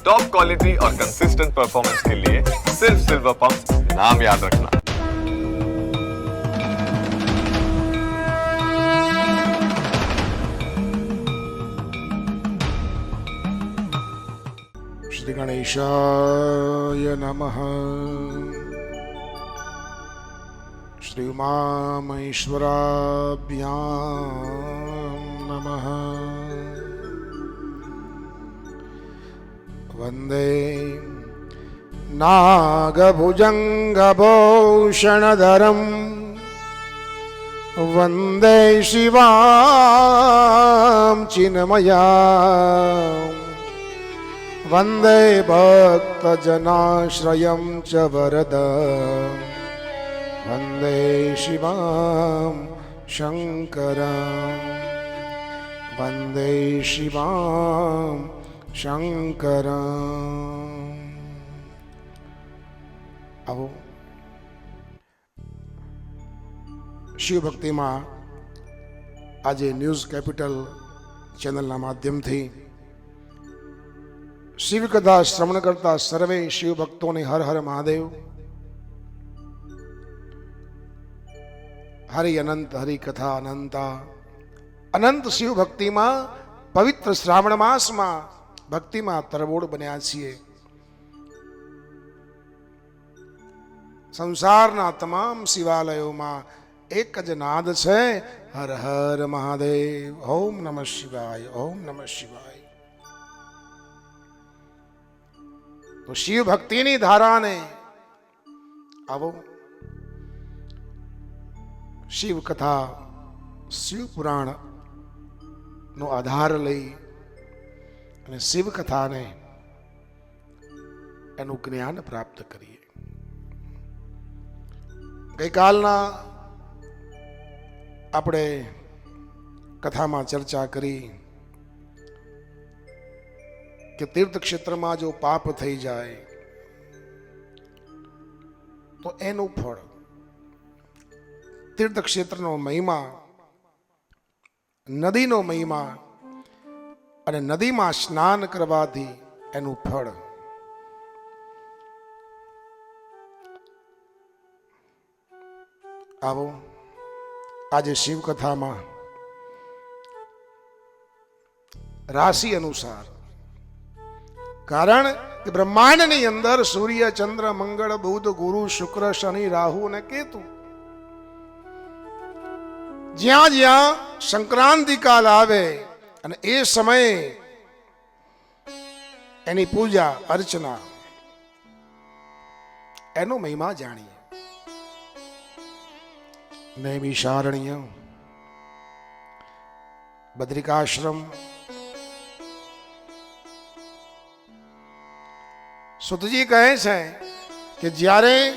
Top quality और consistent performance के लिए सिर्फ सिल्वर पंप नाम याद रखना શ્રી ગણેશાય નમઃ શ્રી ઉમામહેશ્વરાભ્યામ નમઃ वन्दे नागभुजङ्गभूषणधरं वन्दे शिवां चिन्मया वन्दे भक्तजनाश्रयं च वरद वन्दे शिवां शङ्करं वन्दे शिवाम् શંકરમ આવો. શિવ ભક્તિમાં આજે ન્યૂઝ કેપિટલ ચેનલના માધ્યમથી શિવ કથા શ્રવણ કરતા સર્વે શિવ ભક્તોને હર હર મહાદેવ. હરિ અનંત, હરિ કથા અનંતા. અનંત શિવ ભક્તિમાં પવિત્ર શ્રાવણ માસમાં ભક્તિમાં તરબોળ બન્યા છીએ. સંસારના તમામ શિવાલયોમાં એક જ નાદ છે, હર હર મહાદેવ. ઓમ નમઃ શિવાય, ઓમ નમઃ શિવાય. તો શિવ ભક્તિની ધારાને આવો. શિવ કથા શિવ પુરાણ નો આધાર લઈ અને શિવ કથાને એનું જ્ઞાન પ્રાપ્ત કરીએ. ગઈકાલના આપણે કથામાં ચર્ચા કરી કે તીર્થ ક્ષેત્રમાં જો પાપ થઈ જાય, તો એનું ફળ. તીર્થ ક્ષેત્રનો મહિમા, નદીનો મહિમા અને નદીમાં સ્નાન કરવાથી એનું ફળ. આવો, આજે શિવકથામાં રાશિ અનુસાર, કારણ કે બ્રહ્માંડની અંદર સૂર્ય, ચંદ્ર, મંગળ, બુધ, ગુરુ, શુક્ર, શનિ, રાહુ અને કેતુ, જ્યાં જ્યાં સંક્રાંતિ કાલ આવે અને એ સમયે એની પૂજા, અર્ચના, એનો મહિમા જાણીએ. નૈમિષારણ્ય બદ્રિકાશ્રમ સુતજી કહે છે કે જ્યારે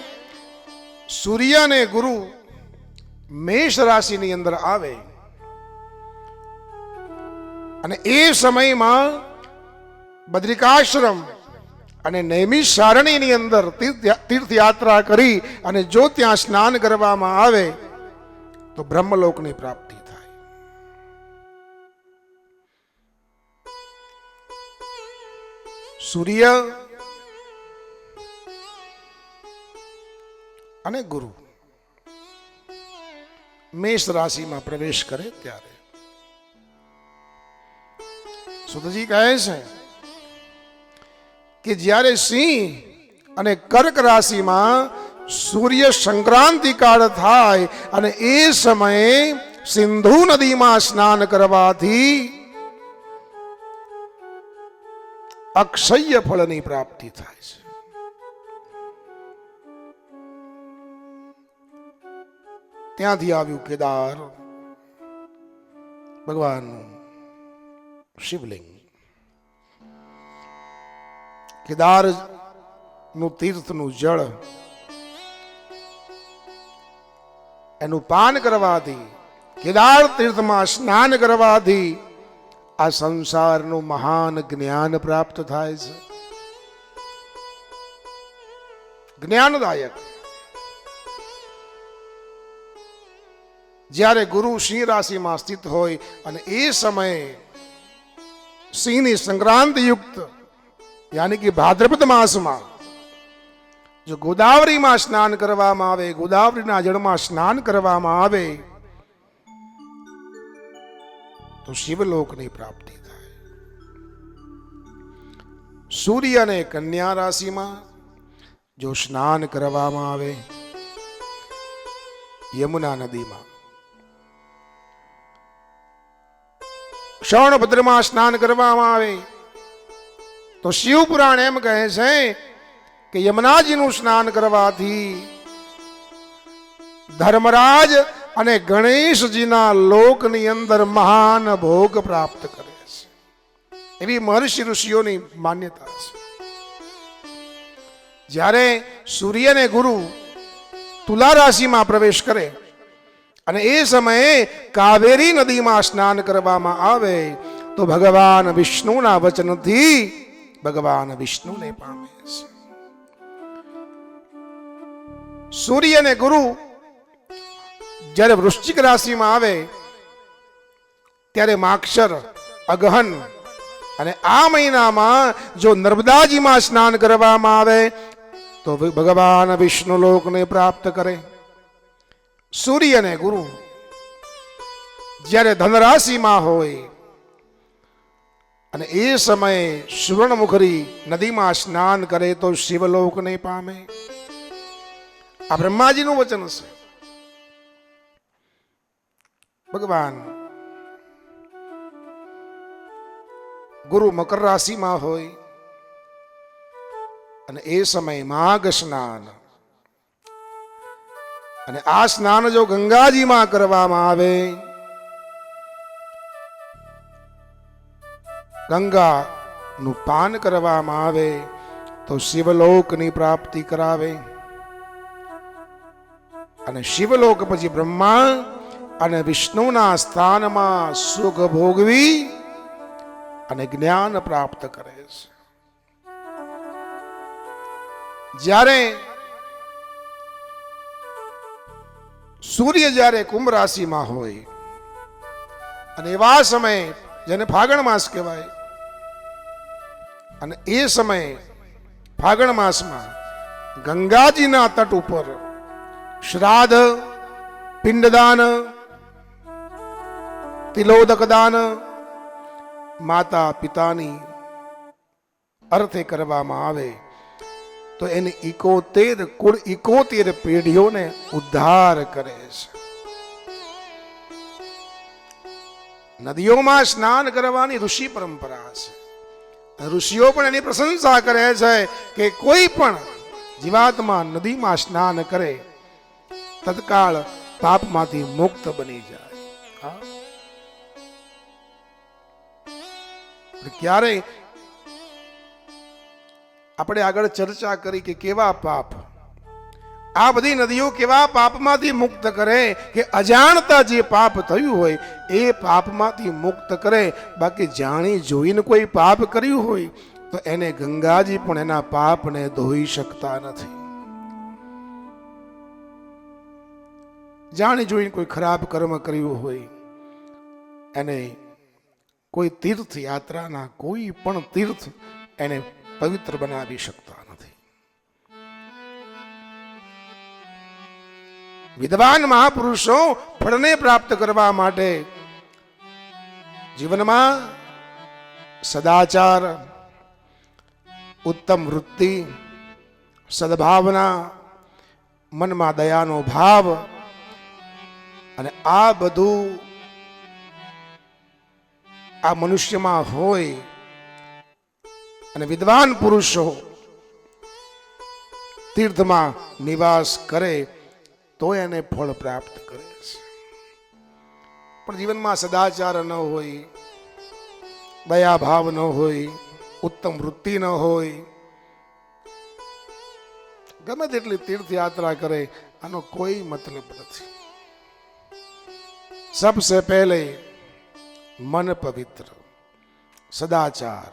સૂર્ય અને ગુરુ મેષ રાશિની અંદર આવે અને એ સમયમાં બદ્રિકાશ્રમ અને નૈમિષ સારણીની અંદર તીર્થયાત્રા કરી અને જો ત્યાં સ્નાન કરવામાં આવે, તો બ્રહ્મલોકની પ્રાપ્તિ થાય. સૂર્ય અને ગુરુ મેષ રાશિમાં પ્રવેશ કરે ત્યારે. સુધજી કહે છે કે જ્યારે સિંહ અને કર્ક રાશિમાં સૂર્ય સંક્રાંતિ કાળ થાય અને એ સમયે સિંધુ નદીમાં સ્નાન કરવાથી અક્ષય ફળની પ્રાપ્તિ થાય છે. ત્યાંથી આવ્યું કેદાર ભગવાનનું. શિવલિંગ. કેદારનું તીર્થનું જળ એનું પાન કરવાથી, કેદાર તીર્થમાં સ્નાન કરવાથી આ સંસારનું મહાન જ્ઞાન પ્રાપ્ત થાય છે. જ્ઞાનદાયક. જ્યારે ગુરુ સિંહ રાશિમાં સ્થિત હોય અને એ સમયે સિંહની સંક્રાંતિ યુક્ત યાની કે ભાદ્રપદ માસમાં જો ગોદાવરીમાં સ્નાન કરવામાં આવે ગોદાવરીના જળમાં સ્નાન કરવામાં આવે તો શિવલોકની પ્રાપ્તિ થાય. સૂર્ય અને કન્યા રાશિમાં જો સ્નાન કરવામાં આવે યમુના નદીમાં શ્રવણ ભદ્રમાં સ્નાન કરવામાં આવે. તો શિવપુરાણ એમ કહે છે કે યમુનાજીનું સ્નાન કરવાથી ધર્મરાજ અને ગણેશજીના લોકની અંદર મહાન ભોગ પ્રાપ્ત કરે છે. એવી મહર્ષિ ઋષિઓની માન્યતા છે. જ્યારે સૂર્યને ગુરુ તુલા રાશિમાં પ્રવેશ કરે અને એ સમયે કાવેરી નદીમાં સ્નાન કરવામાં આવે તો ભગવાન વિષ્ણુના વચનથી ભગવાન વિષ્ણુને પામે છે. સૂર્ય અને ગુરુ જ્યારે વૃશ્ચિક રાશિમાં આવે ત્યારે માક્ષર, અગહન અને આ મહિનામાં જો નર્મદાજીમાં સ્નાન કરવામાં આવે તો ભગવાન વિષ્ણુ લોકને પ્રાપ્ત કરે. સૂર્ય અને ગુરુ. જ્યારે ધનરાશિમાં હોય, અને એ સમયે સુવર્ણમુખરી નદીમાં સ્નાન કરે તો શિવલોકને પામે. આ બ્રહ્માજીનું વચન છે. ભગવાન, ગુરુ મકર રાશિમાં હોય, અને એ સમયે માઘ સ્નાન અને આ સ્નાન જો ગંગાજીમાં કરવામાં આવે ગંગા નું પાન કરવામાં આવે, તો શિવલોકની પ્રાપ્તિ કરાવે. અને શિવલોક પછી બ્રહ્મા અને વિષ્ણુના સ્થાનમાં સુખ ભોગવી અને જ્ઞાન પ્રાપ્ત કરે છે. જ્યારે સૂર્ય જ્યારે કુંભ રાશિમાં હોય, અને એવા સમયે જેને ફાગણ માસ કહેવાય, અને એ સમયે ફાગણ માસમાં ગંગાજીના તટ ઉપર શ્રાદ્ધ, પિંડદાન, તિલોદકદાન માતા પિતાની અર્થે કરવામાં આવે. તો એને ઇકોતેર કુલ ઇકોતેર પેઢીઓને ઉદ્ધાર કરે છે. નદીઓમાં સ્નાન કરવાની ઋષિ પરંપરા છે. ઋષિઓ પણ એની પ્રશંસા કરે છે કે કોઈ પણ જીવાત્મા નદીમાં સ્નાન કરે, તત્કાળ પાપમાંથી મુક્ત બની જાય? ક્યારેય આપણે આગળ ચર્ચા કરી કે કેવા પાપ? આ બધી નદીઓ કેવા પાપમાંથી મુક્ત કરે કે અજાણતા જે પાપ થયું હોય, એ પાપમાંથી મુક્ત કરે. બાકી જાણી જોઈને કોઈ પાપ કર્યું હોય, તો એને ગંગાજી પણ એના પાપને ધોઈ શકતા નથી. જાણી જોઈને કોઈ ખરાબ કર્મ કર્યું હોય, એને કોઈ તીર્થ યાત્રાના કોઈ પણ તીર્થ એને પવિત્ર બનાવી શકતા નથી. વિદ્વાન મહાપુરુષો ફળને પ્રાપ્ત કરવા માટે જીવનમાં સદાચાર, ઉત્તમ વૃત્તિ, સદભાવના, મનમાં દયાનો ભાવ અને આ બધું આ મનુષ્યમાં હોય અને વિદ્વાન પુરુષો તીર્થમાં નિવાસ કરે તો એને ફળ પ્રાપ્ત કરે છે. પણ જીવનમાં સદાચાર ન હોય દયા ભાવ ન હોય, ઉત્તમ વૃત્તિ ન હોય. ગમે તેટલી તીર્થયાત્રા કરે, આનો કોઈ મતલબ નથી. સબસે પહેલે મન પવિત્ર, સદાચાર,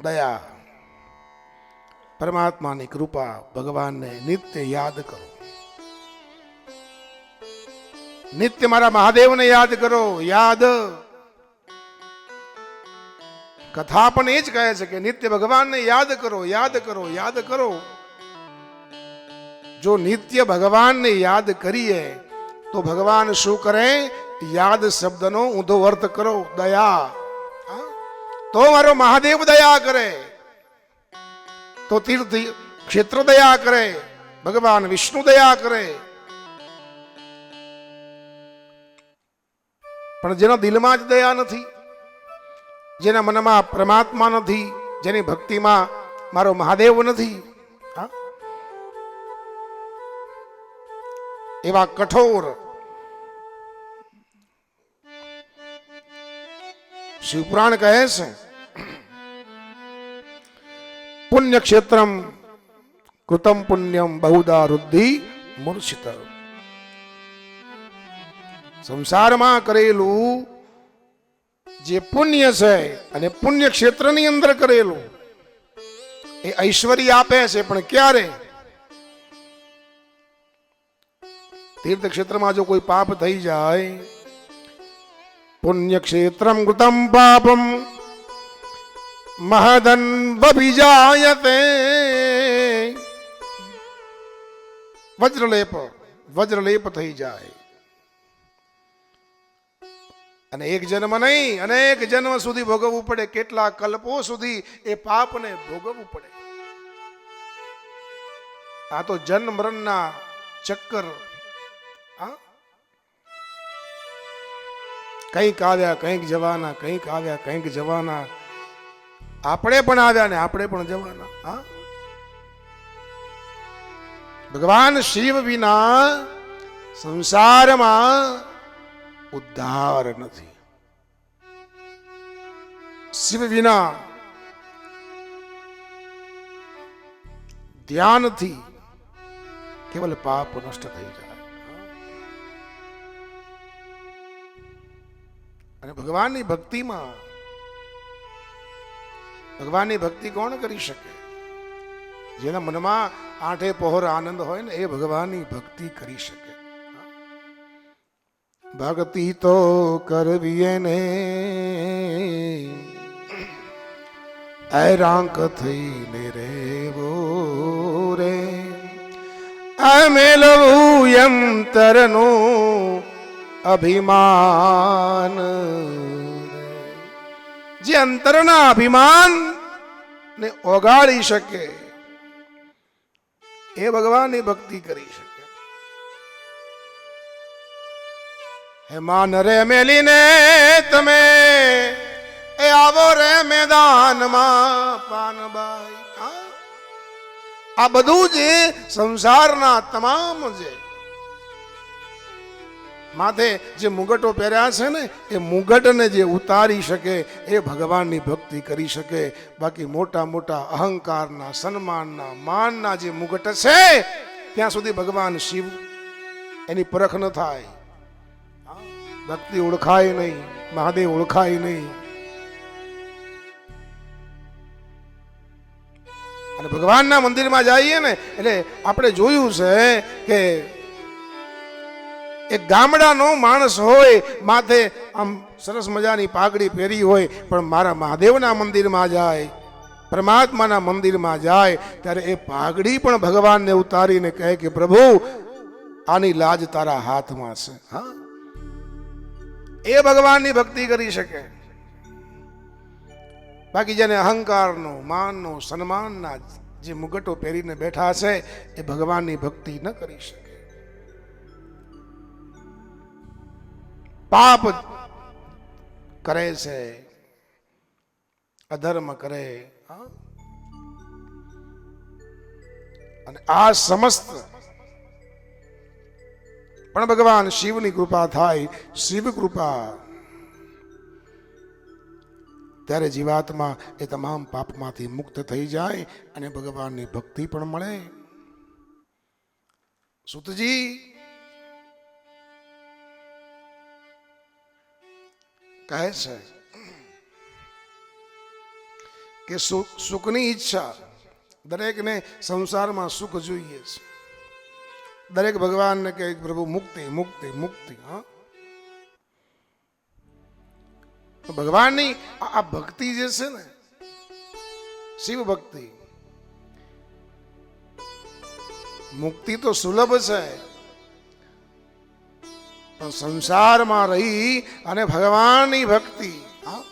દયા. પરમાત્માની કૃપા ભગવાનને નિત્ય યાદ કરો. નિત્ય મારા મહાદેવને યાદ કરો, યાદ. કથા પણ એ જ કહે છે કે નિત્ય ભગવાનને યાદ કરો યાદ કરો યાદ કરો. જો નિત્ય ભગવાનને યાદ કરીએ, તો ભગવાન શું કરે? યાદ શબ્દનો ઊંધો અર્થ કરો, દયા. હા? તો મારો મહાદેવ દયા કરે. તો તીર્થ ક્ષેત્ર દયા કરે, ભગવાન વિષ્ણુ દયા કરે પણ જેના દિલમાં જ દયા નથી, જેના મનમાં પરમાત્મા નથી, જેની ભક્તિમાં મારો મહાદેવ નથી? એવા કઠોર શિવપુરાણ કહે છે પુણ્ય ક્ષેત્રમ કૃતમ પુણ્યમ બહુદા વૃદ્ધિ મૂર્છિત સંસારમાં કરેલું જે પુણ્ય છે અને પુણ્ય ક્ષેત્રની અંદર કરેલું એ ઐશ્વર્ય આપે છે પણ ક્યારે તીર્થ ક્ષેત્રમાં જો કોઈ પાપ થઈ જાય પુણ્ય ક્ષેત્રમ કૃતમ પાપમ મહદન બભિજાયતે વજ્રલેપ વજ્રલેપ થઈ જાય। અને એક જન્મ નહીં, અનેક જન્મ સુધી ભોગવવું પડે, કેટલા કલ્પો સુધી એ પાપને ભોગવવું પડે। આ તો જન્મ મરણના ચક્કર કંઈક આવ્યા, કંઈક જવાના, કંઈક આવ્યા, કંઈક જવાના આપણે પણ આવ્યા ને, આપણે પણ જવાના. હા? ભગવાન શિવ વિના સંસારમાં ઉદ્ધાર નથી. શિવ વિના ધ્યાનથી કેવલ પાપ નષ્ટ થઈ જાય. અને ભગવાનની ભક્તિમાં ભગવાનની ભક્તિ કોણ કરી શકે? જેના મનમાં આઠે પહોર આનંદ હોય ને, એ ભગવાનની ભક્તિ કરી શકે. ભક્તિ તો કરવી એને. ઐરાંક થઈને રેવો રે. મેલવું યંતરનું અભિમાન. જે અંતરના અભિમાન ને ઓગાળી શકે. એ ભગવાનની ભક્તિ કરી શકે. હે માન રે મેલીને તમે, એ આવો રે મેદાનમાં, પાનબાઈ? આ બધું જે સંસારના તમામ જે માથે જે મુગટો પહેર્યા છે ને, એ મુગટને જે ઉતારી શકે, એ ભગવાનની ભક્તિ કરી શકે. બાકી મોટા મોટા અહંકારના, સન્માનના, માનના જે મુગટ છે, ત્યાં સુધી ભગવાન શિવ એની પરખ ન થાય. ભક્તિ ઓળખાય નહીં, મહાદેવ ઓળખાય નહીં. અને ભગવાનના મંદિરમાં જઈએ ને, એટલે આપણે જોયું છે કે એક ગામડાનો માણસ હોય, માથે આમ સરસ મજાની પાઘડી પહેરી હોય, પણ મારા મહાદેવના મંદિરમાં જાય, પરમાત્માના મંદિરમાં જાય, ત્યારે એ પાઘડી પણ ભગવાનને ઉતારીને કહે કે, પ્રભુ, આની લાજ તારા હાથમાં છે. હા. એ ભગવાનની ભક્તિ કરી શકે. બાકી જેને અહંકારનો, માનનો, સન્માનના જે મુગટો પહેરીને બેઠા છે, એ ભગવાનની ભક્તિ ન કરી શકે. પાપ કરે છે, અધર્મ કરે? અને આ સમસ્ત પણ ભગવાન શિવની કૃપા થાય, શિવ કૃપા ત્યારે જીવાત્મા એ તમામ પાપમાંથી મુક્ત થઈ જાય અને ભગવાનની ભક્તિ પણ મળે સુતજી કહે છે કે સુ- સુખની ઈચ્છા દરેકને સંસારમાં સુખ જોઈએ છે દરેક ભગવાનને કહે પ્રભુ મુક્તિ મુક્તિ મુક્તિ હા ભગવાનની આ આ ભક્તિ જે છે ને શિવ ભક્તિ મુક્તિ તો સુલભ છે સંસારમાં રહી અને ભગવાનની ભક્તિ, હા,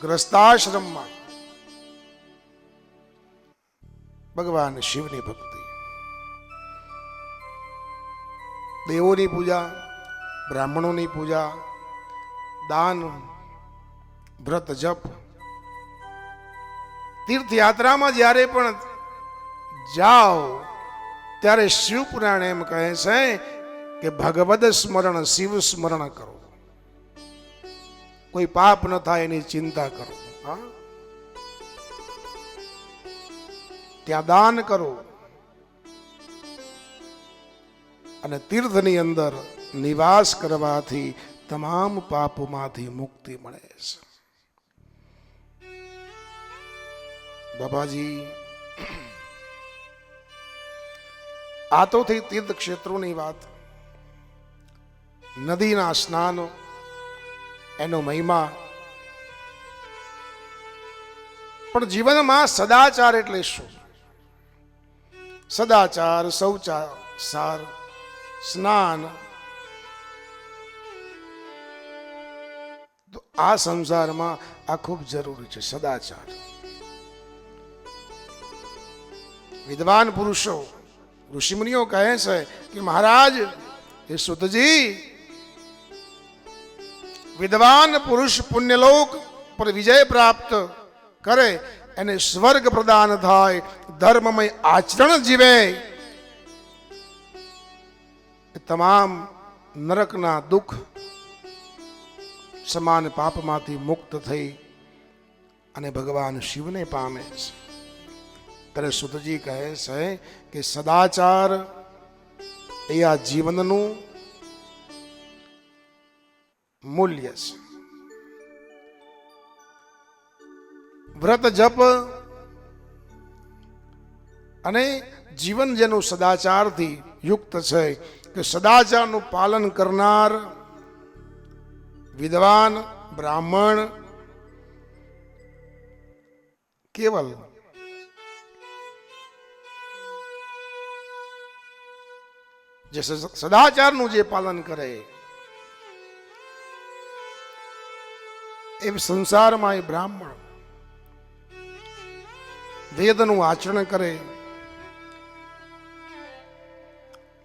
ગ્રસ્તાશ્રમમાં. ભગવાન શિવની ભક્તિ. દેવોની પૂજા, બ્રાહ્મણોની પૂજા, દાન, વ્રત, જપ. તીર્થયાત્રામાં જ્યારે પણ જાઓ, ત્યારે શિવ પુરાણ એમ કહે છે કે ભગવદ સ્મરણ, શિવ સ્મરણ કરો. કોઈ પાપ ન થાય એની ચિંતા કરો. ત્યાં દાન કરો. અને તીર્થની અંદર નિવાસ કરવાથી તમામ પાપમાંથી મુક્તિ મળે છે. બાબાજી આ તો થઈ તીર્થ ક્ષેત્રોની વાત નદીના સ્નાનો, એનો મહિમા. પણ જીવનમાં સદાચાર એટલે શું? સદાચાર, શૌચાચાર, સ્નાન. તો આ સંસારમાં આ ખૂબ જરૂરી છે, સદાચાર. વિદ્વાન પુરુષો, ઋષિમુનિઓ કહે છે કે, મહારાજ એ સુતજી વિદ્વાન પુરુષ પુણ્યલોક પર વિજય પ્રાપ્ત કરે, એને સ્વર્ગ પ્રદાન થાય, ધર્મમય આચરણ જીવે. તમામ નરકના દુઃખ સમાન પાપમાંથી મુક્ત થઈ અને ભગવાન શિવને પામે છે. ત્યારે સુતજી કહે છે કે, સદાચાર એ આ જીવનનું મૂલ્ય છે. વ્રત જપ અને જીવન જેનું સદાચારથી યુક્ત છે કે સદાચારનું પાલન કરનાર વિદ્વાન બ્રાહ્મણ કેવલ જે સદાચારનું જે પાલન કરે એ સંસારમાં એ બ્રાહ્મણ વેદનું આચરણ કરે.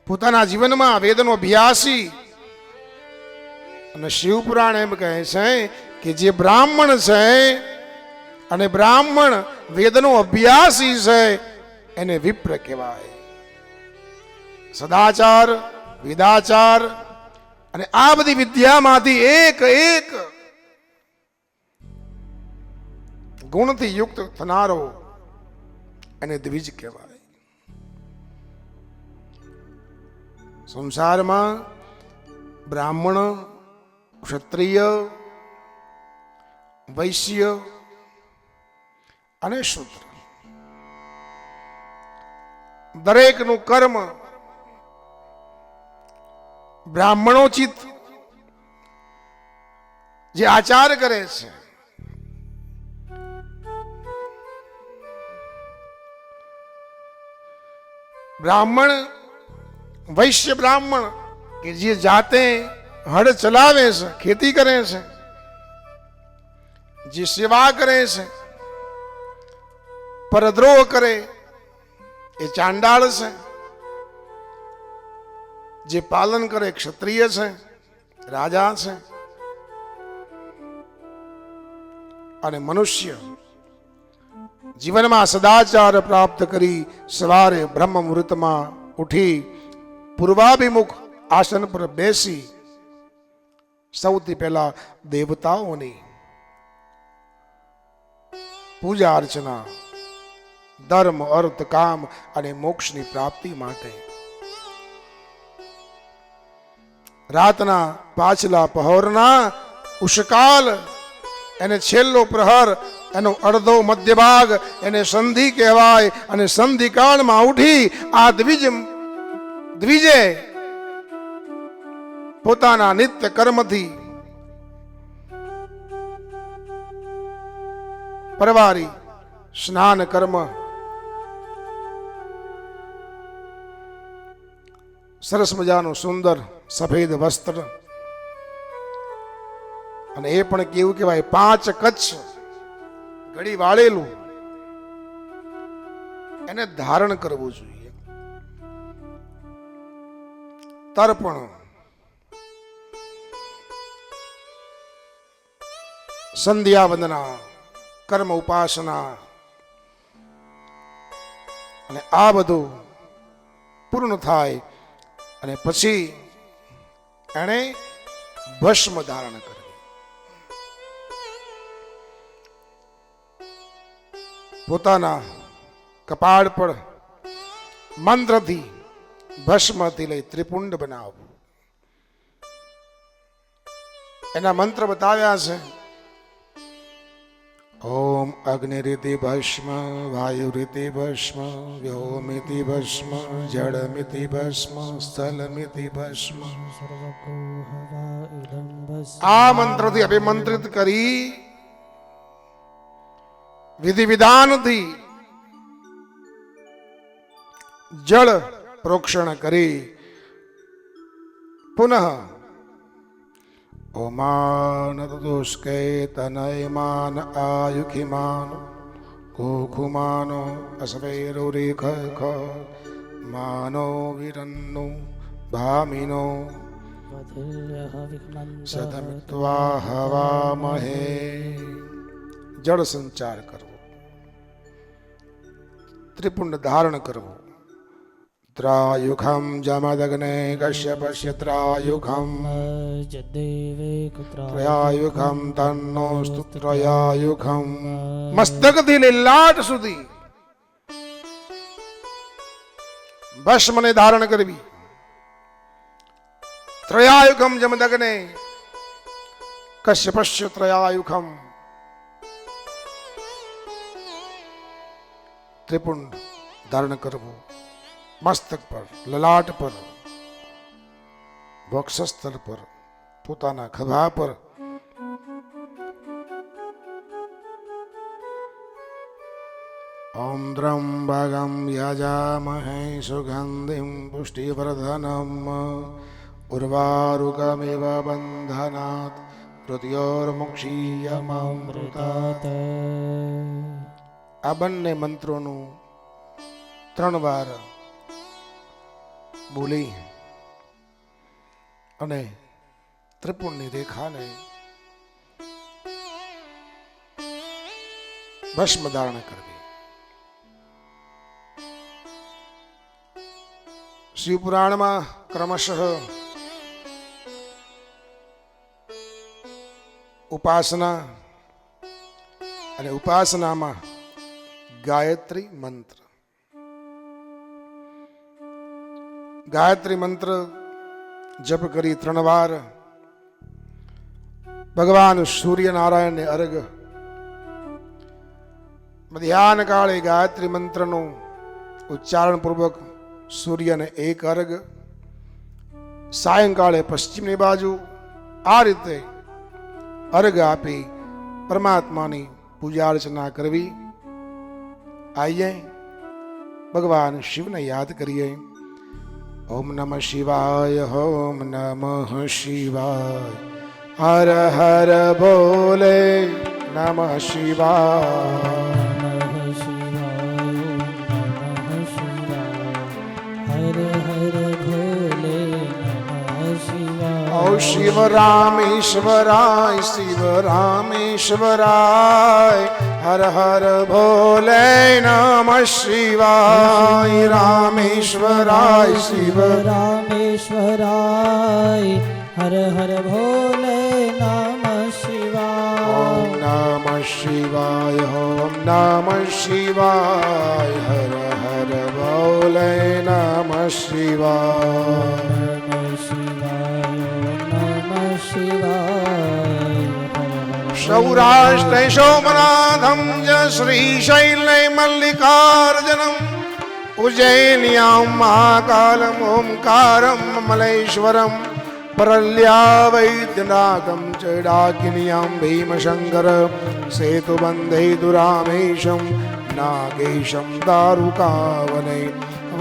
પોતાના જીવનમાં વેદનો અભ્યાસી અને શિવપુરાણ એમ કહે છે કે જે બ્રાહ્મણ છે અને બ્રાહ્મણ વેદનો અભ્યાસી છે એને વિપ્ર કહેવાય. સદાચાર, વિદાચાર અને આ બધી વિદ્યામાંથી એક એક ગુણથી યુક્ત થનારો એને દ્વિજ કહેવાય. સંસારમાં બ્રાહ્મણ, ક્ષત્રિય, વૈશ્ય અને શૂદ્ર. દરેકનું કર્મ બ્રાહ્મણોચિત જે આચાર કરે છે બ્રાહ્મણ, વૈશ્ય બ્રાહ્મણ કે જે જાતે હળ ચલાવે છે, ખેતી કરે છે, જે સેવા કરે છે, પરદ્રોહ કરે, એ ચાંડાળ છે, જે પાલન કરે ક્ષત્રિય છે, રાજા છે, અને મનુષ્ય જીવનમાં સદાચાર પ્રાપ્ત કરી સવારે બ્રહ્મ મુહૂર્તમાં ઉઠી પૂર્વાભિમુખ આસન પર બેસી સૌથી પહેલા દેવતાઓની પૂજા અર્ચના, ધર્મ, અર્થ, કામ અને મોક્ષની પ્રાપ્તિ માટે. રાતના પાછલા પહોરના ઉષ્કાલ એને છેલ્લો પ્રહર એનો અડધો મધ્ય ભાગ એને સંધિ કહેવાય અને સંધિ કાળમાં ઉઠી આ દ્વિજ દ્વિજે પોતાના નિત્ય કર્મથી પરવારી સ્નાન કર્મ સરસ મજાનું સુંદર સફેદ વસ્ત્ર. અને એ પણ કેવું કહેવાય? પાંચ કચ્છ ઘડી વાળેલું. એને ધારણ કરવું જોઈએ. તર્પણ. સંધ્યા વંદના કર્મ ઉપાસના. અને આ બધું પૂર્ણ થાય અને પછી એણે ભસ્મ ધારણ કરવી પોતાના કપાળ પર મંત્રથી ભસ્મથી લઈ ત્રિપુંડ બનાવવું એના મંત્ર બતાવ્યા છે, ઓમ અગ્નિરીતિ ભસ્મ, વાયુરીતિ ભસ્મ, વ્યોમિતિ ભસ્મ, જળમિતિ ભસ્મ, સ્થલમિતિ ભસ્મ. આ મંત્રથી અભિમંત્રિત કરી વિધિ વિધાનથી જળ પ્રોક્ષણ કરી. પુનઃ ઓમાન દુષ્કે તનયમાન આયુખિમાન કુખુમાનો અસવૈરુરેખ માનો વિરન્નો ભામિનો સદમિત્વા હવામહે જળ સંચાર કરવો ત્રિપુંડ ધારણ કરવું ત્રાયુખમ જમદગ્ને કશ્યપસ્ય ત્રાયુખમ જદેવે કુત્રા ત્રયાયુખમ તન્નો ત્રયાયુખમ મસ્તકથી લઈ લાટ સુધી ભસ્મને ધારણ કરવી ત્રયાયુખમ જમદગ્ને કશ્યપસ્ય ત્રયાયુખમ ત્રિપુંડ ધારણ કરવું મસ્તક પર લલાટ પર વક્ષસ્થળ પર પોતાના ખભા પર ઓમ ત્રંબકમ યજામહે સુગંધિમ પુષ્ટિવર્ધનમ ઉર્વારુકમિવ બંધનાत् મૃત્યોર્મુક્ષીયમૃતાत् અમૃતાત આ બંને મંત્રોનું ત્રણ વાર બોલી. અને ત્રિપુણની રેખાને ભસ્મ ધારણ કરવી. શિવપુરાણમાં ક્રમશઃ ઉપાસના અને ઉપાસનામાં ગાયત્રી મંત્ર. ગાયત્રી મંત્ર જપ કરી ત્રણ વાર. ભગવાન સૂર્યનારાયણને અર્ઘ. મધ્યાહન કાળે ગાયત્રી મંત્રનું ઉચ્ચારણ પૂર્વક સૂર્યને એક અર્ઘ. સાયંકાળે પશ્ચિમની બાજુ આ રીતે અર્ઘ આપી પરમાત્માની પૂજા અર્ચના કરવી. આઈએ ભગવાન શિવને યાદ કરીએ. ઓમ નમઃ શિવાય, ઓમ નમઃ શિવાય. હર હર બોલે નમઃ શિવાય. શિવાય शिव શિવ રામેશ્વરાય શિવ રામેશ્વરાય હર હર ભોલે નમઃ શિવાય રામેશ્વરાય શિવ રામેશ્વરાય હર હર ભોલે शिवाय શિવાય. ઓમ शिवाय શિવાય ઓમ નમઃ શિવાય હર હર ભોલે નમઃ सौराष्ट्रैशोमनाथं च श्रीशैलै मल्लिकार्जुनम् उज्जयिन्यां महाकालम् ओङ्कारं ममलेश्वरं परल्या वैद्यनाथं च डाकिन्यां भीमशङ्कर सेतुबन्धे दुरामेशं नागेशं दारुकावने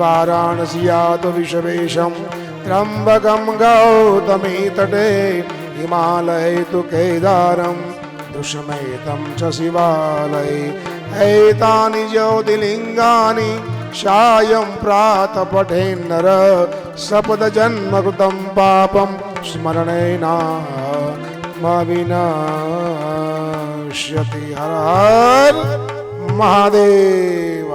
वाराणसी यातु विषवेशं त्र्यम्बकं गौतमे तटे हिमालये तु केदारं दुष्मेतं च शिवालये एतानि ज्योतिलिङ्गानि सायं प्रातपठेन्नर सपदजन्मकृतं पापं स्मरणेन मा विनाश्यति हर हर महादेव